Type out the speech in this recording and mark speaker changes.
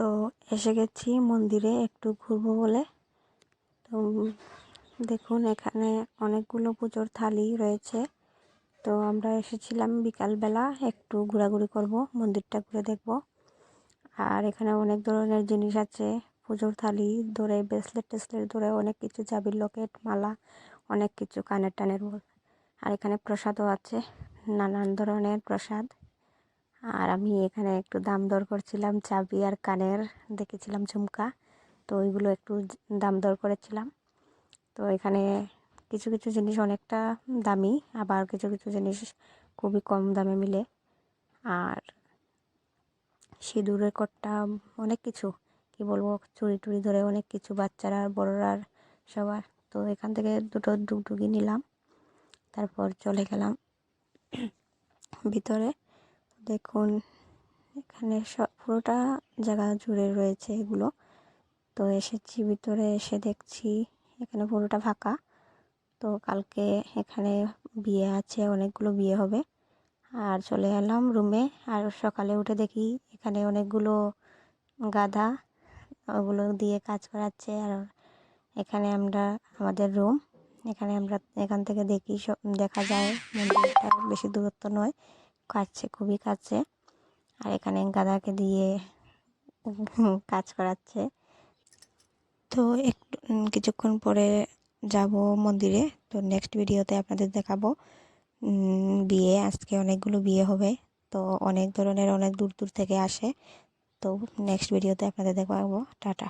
Speaker 1: তো এসে গেছি মন্দিরে একটু ঘুরবো বলে। তো দেখুন, এখানে অনেকগুলো পুজোর থালি রয়েছে। তো আমরা এসেছিলাম বিকালবেলা একটু ঘোরাঘুরি করব, মন্দিরটা ঘুরে দেখব। আর এখানে অনেক ধরনের জিনিস আছে, পুজোর থালি ধরে, ব্রেসলেট টেসলেট ধরে, অনেক কিছু, চাবির লকেট, মালা, অনেক কিছু, কানের টানের আর এখানে প্রসাদও আছে, নানান ধরনের প্রসাদ। আর আমি এখানে একটু দাম দর করছিলাম চাবি আর কানের, দেখেছিলাম ঝুমকা। তো ওইগুলো একটু দাম দর করেছিলাম। তো এখানে কিছু কিছু জিনিস অনেকটা দামি, আবার কিছু কিছু জিনিস খুবই কম দামে মিলে। আর সিঁদুরের কট্টা অনেক কিছু, কি বলব, চুরি টুরি ধরে অনেক কিছু বাচ্চারা, বড়রা সবার। তো এখান থেকে দুটো ডুগডুগি নিলাম। তারপর চলে গেলাম ভিতরে। দেখুন, এখানে সব পুরোটা জায়গা জুড়ে রয়েছে এগুলো। তো এসেছি, ভিতরে এসে দেখছি এখানে পুরোটা ফাঁকা। তো কালকে এখানে বিয়ে আছে, অনেকগুলো বিয়ে হবে। আর চলে এলাম রুমে, আর সকালে উঠে দেখি এখানে অনেকগুলো গাধা, ওগুলো দিয়ে কাজ করাচ্ছে। আর এখানে আমরা, আমাদের রুম, এখানে আমরা, এখান থেকে দেখি সব, দেখা যায় মন্দিরটা, বেশি দূরত্ব নয়। কাছে খুবই কাছে আর এখানে গাদাকে দিয়ে কাজ করাচ্ছে। তো একটু কিছুক্ষণ পরে যাব মন্দিরে। তো নেক্সট ভিডিওতে আপনাদের দেখাবো। বিয়ে, আজকে অনেকগুলো বিয়ে হবে। তো অনেক ধরনের, অনেক দূর দূর থেকে আসে। তো নেক্সট ভিডিওতে আপনাদের দেখাবো। টাটা।